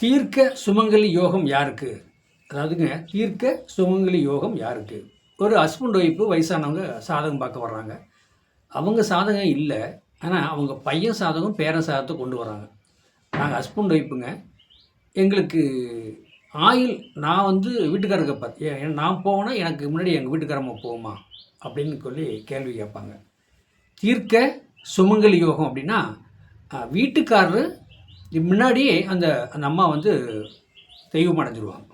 தீர்க்க சுமங்கலி யோகம் யாருக்கு? அதாவதுங்க தீர்க்க சுமங்கலி யோகம் யாருக்கு? ஒரு ஹஸ்பண்ட் ஒய்ஃபு வயசானவங்க சாதகம் பார்க்க வர்றாங்க. அவங்க சாதகம் இல்லை ஆனால் அவங்க பையன் சாதகம் பேரன் சாதத்தை கொண்டு வராங்க நாங்கள் ஹஸ்பண்ட் ஒய்ஃபுங்க எங்களுக்கு ஆயில் நான் வந்து வீட்டுக்காரருக்கு பார்த்து நான் போனால் எனக்கு முன்னாடி எங்கள் வீட்டுக்காரம்மா போகுமா? அப்படின்னு சொல்லி கேள்வி கேட்பாங்க. தீர்க்க சுமங்கலி யோகம் அப்படின்னா வீட்டுக்காரரு முன்னாடியே அந்த அந்த அம்மா வந்து தெய்வம் அடைஞ்சிருவாங்க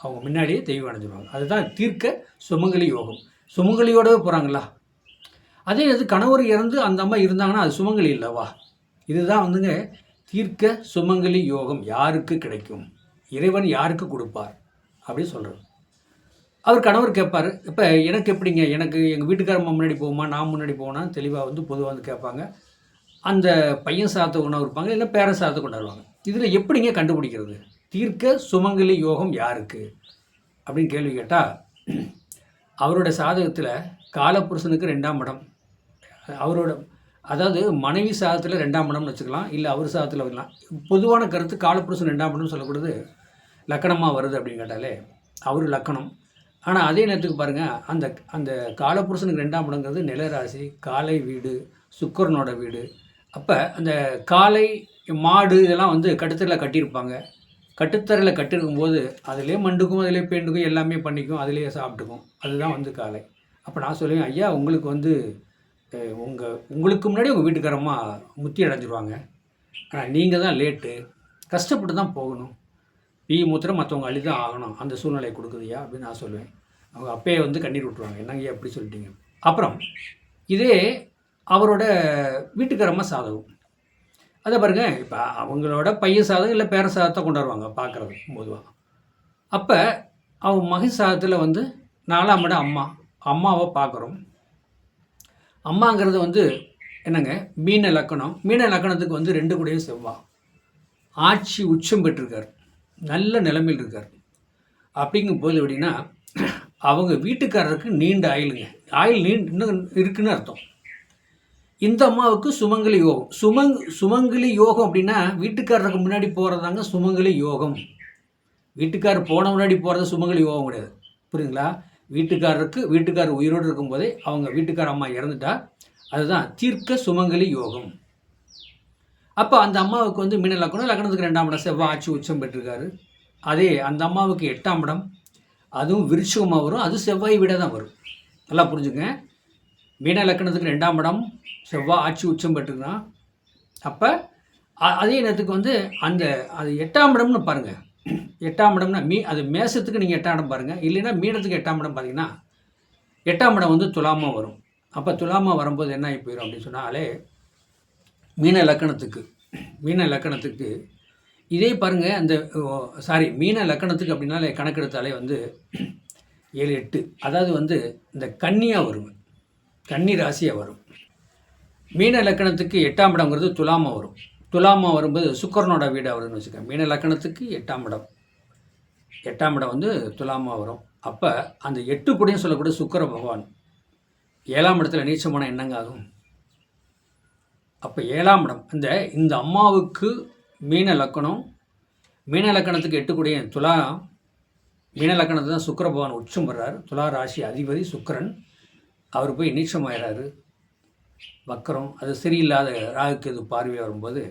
அவங்க முன்னாடியே தெய்வம் அடைஞ்சிருவாங்க அதுதான் தீர்க்க சுமங்கலி யோகம். சுமங்கலியோடவே போகிறாங்களா அதே இது கணவர் இறந்து அந்த அம்மா இருந்தாங்கன்னா அது சுமங்கலி இல்லைவா இதுதான் வந்துங்க தீர்க்க சுமங்கலி யோகம் யாருக்கு கிடைக்கும்? இறைவன் யாருக்கு கொடுப்பார்? அப்படின்னு சொல்கிறது அவர் கணவர் கேட்பார் இப்போ எனக்கு எப்படிங்க? எனக்கு எங்கள் வீட்டுக்காரம்மா முன்னாடி போகுமா? நான் முன்னாடி போனால் தெளிவாக வந்து பொதுவாக வந்து கேட்பாங்க அந்த பையன் சாதத்தை கொண்டு இருப்பாங்க இல்லை பேர சாதத்தை கொண்டு வருவாங்க. இதில் எப்படிங்க கண்டுபிடிக்கிறது? தீர்க்க சுமங்கலி யோகம் யாருக்கு? அப்படின்னு கேள்வி கேட்டால் அவரோட சாதகத்தில் காலப்புருஷனுக்கு ரெண்டாம் இடம். அவரோட அதாவது மனைவி சாதத்தில் ரெண்டாம் இடம்னு வச்சுக்கலாம் இல்லை அவர் சாதத்தில் வரலாம். பொதுவான கருத்து காலப்புருஷன் ரெண்டாம் இடம்னு சொல்லக்கூடாது லக்கணமாக வருது அப்படின்னு கேட்டாலே அவர் லக்கணம். ஆனால் அதே நேரத்துக்கு பாருங்கள் அந்த அந்த காலப்புருஷனுக்கு ரெண்டாம் இடங்கிறது நிலராசி காலை வீடு சுக்கரனோட வீடு அப்போ அந்த காலை மாடு இதெல்லாம் வந்து கட்டுத்தரையில் கட்டியிருப்பாங்க. கட்டுத்தரில் கட்டிருக்கும் போது அதிலே மண்டுக்கும் அதிலே பேண்டுக்கும் எல்லாமே பண்ணிக்கும் அதுலேயே சாப்பிட்டுக்கும். அதுதான் வந்து காலை அப்போ நான் சொல்லுவேன் ஐயா உங்களுக்கு வந்து உங்கள் உங்களுக்கு முன்னாடி உங்கள் வீட்டுக்காரம்மா முத்தி அடைஞ்சிருவாங்க. ஆனால் நீங்கள் தான் லேட்டு. கஷ்டப்பட்டு தான் போகணும். பீ மூத்திரம் மற்றவங்க அழி தான் ஆகணும். அந்த சூழ்நிலை கொடுக்குதுயா அப்படின்னு நான் சொல்லுவேன். அவங்க அப்பயே வந்து கண்ணீர் விட்டுருவாங்க. என்னங்க அப்படி சொல்லிட்டீங்க? அப்புறம் இதே அவரோட வீட்டுக்காரம்மா சாதகம். அதை பாருங்க இப்போ அவங்களோட பையன் சாதகம் இல்லை பேர சாதத்தை கொண்டாடுவாங்க பார்க்குறது பொதுவாக அப்போ அவங்க மகி சாதத்தில் வந்து நாலாம் இடம் அம்மா. அம்மாவை பார்க்குறோம் அம்மாங்கிறது வந்து என்னங்க? மீன லக்கணம். மீன லக்கணத்துக்கு வந்து ரெண்டு கூடயும் செவ்வாய் ஆட்சி உச்சம் பெற்றிருக்கார். நல்ல நிலைமையில் இருக்கார். அப்படிங்கும்போது எப்படின்னா அவங்க வீட்டுக்காரருக்கு நீண்ட ஆயிலுங்க ஆயில் நீண்டு இன்னும் இருக்குன்னு அர்த்தம். இந்த அம்மாவுக்கு சுமங்கலி யோகம். சுமங் சுமங்கலி யோகம் அப்படின்னா வீட்டுக்காரருக்கு முன்னாடி போகிறதாங்க சுமங்கலி யோகம். வீட்டுக்காரர் போன முன்னாடி போகிறது சுமங்கலி யோகம் கிடையாது. புரியுங்களா வீட்டுக்காரருக்கு வீட்டுக்காரர் உயிரோடு இருக்கும்போதே அவங்க வீட்டுக்கார அம்மா இறந்துட்டா அதுதான் தீர்க்க சுமங்கலி யோகம். அப்போ அந்த அம்மாவுக்கு வந்து மீன லக்கணம் லக்கணத்துக்கு ரெண்டாம் இடம் செவ்வாய் ஆட்சி உச்சம் பெற்றிருக்காரு. அதே அந்த அம்மாவுக்கு எட்டாம் இடம் அதுவும் விருட்சகமாக வரும் அது செவ்வாய் விட தான் வரும். நல்லா புரிஞ்சுங்க மீன லக்கணத்துக்கு ரெண்டாம் இடம் செவ்வாய் ஆட்சி உச்சம் பெற்றிருக்கான் அப்போ அதே நேரத்துக்கு வந்து அந்த அது எட்டாம் இடம்னு பாருங்கள் எட்டாம் இடம்னா மீ அது மேசத்துக்கு நீங்கள் எட்டாம் இடம் பாருங்கள் இல்லைன்னா மீனத்துக்கு எட்டாம் இடம் பார்த்தீங்கன்னா எட்டாம் இடம் வந்து துலாமா வரும். அப்போ துலாமா வரும்போது என்ன ஆகி போயிடும் அப்படின்னு சொன்னாலே மீன லக்கணத்துக்கு மீன லக்கணத்துக்கு இதே பாருங்கள் அந்த சாரி மீன லக்கணத்துக்கு அப்படின்னாலே கணக்கெடுத்தாலே வந்து ஏழு எட்டு. அதாவது வந்து இந்த கன்னியாக வரும். கன்னி ராசியாக வரும் மீன லக்கணத்துக்கு எட்டாம் இடங்கிறது துலாமா வரும் துலாமா வரும்போது சுக்கரனோட வீடாக வருதுன்னு வச்சுக்கோங்க. மீன லக்கணத்துக்கு எட்டாம் இடம். எட்டாம் இடம் வந்து துலாமா வரும் அப்போ அந்த எட்டு கூடயும் சொல்லக்கூடிய சுக்கர பகவான். ஏழாம் இடத்துல நீச்சமான என்னங்க ஆகும்? அப்போ ஏழாம் இடம். இந்த இந்த அம்மாவுக்கு மீன லக்கணம் மீன லக்கணத்துக்கு எட்டுக்கூடிய துலா மீன லக்கணத்தை தான் சுக்கர பகவான் உச்சம் வர்றார். துலா ராசி அதிபதி சுக்கரன். அவர் போய் நீச்சமாயிடாரு வக்கரம் அது சரியில்லாத ராகுக்கு இது பார்வையாக வரும்போது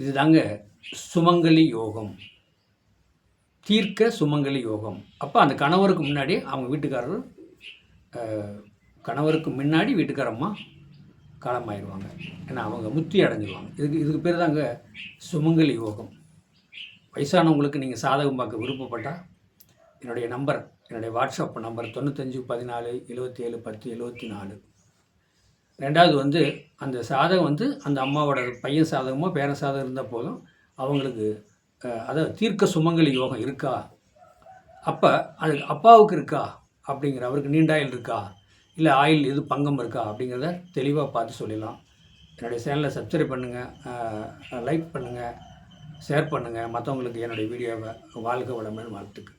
இதுதாங்க சுமங்கலி யோகம். தீர்க்க சுமங்கலி யோகம். அப்போ அந்த கணவருக்கு முன்னாடி அவங்க வீட்டுக்காரர் கணவருக்கு முன்னாடி வீட்டுக்காரம்மா காலமாயிடுவாங்க ஏன்னா அவங்க முத்தி அடைஞ்சிருவாங்க. இதுக்கு இதுக்கு பேர் தாங்க சுமங்கலி யோகம். வயசானவங்களுக்கு நீங்கள் சாதகம் பார்க்க விருப்பப்பட்டால் என்னுடைய நம்பர் என்னுடைய வாட்ஸ்அப் நம்பர் தொண்ணூத்தஞ்சு பதினாலு எழுபத்தி ஏழு பத்து எழுபத்தி நாலு ரெண்டாவது வந்து அந்த சாதகம் வந்து அந்த அம்மாவோட பையன் சாதகமோ பேரன் சாதகம் இருந்தால் போதும். அவங்களுக்கு அதாவது தீர்க்க சுமங்கலி யோகம் இருக்கா? அப்போ அது அப்பாவுக்கு இருக்கா? அப்படிங்கிற அவருக்கு நீண்டாயில் இருக்கா? இல்லை ஆயில் எது பங்கம் இருக்கா? அப்படிங்கிறத தெளிவாக பார்த்து சொல்லிடலாம். என்னுடைய சேனலை சப்ஸ்கிரைப் பண்ணுங்கள் லைக் பண்ணுங்கள் ஷேர் பண்ணுங்கள் மற்றவங்களுக்கு என்னுடைய வீடியோவை வாழ்க வளமுடன் வாழ்த்துக்கு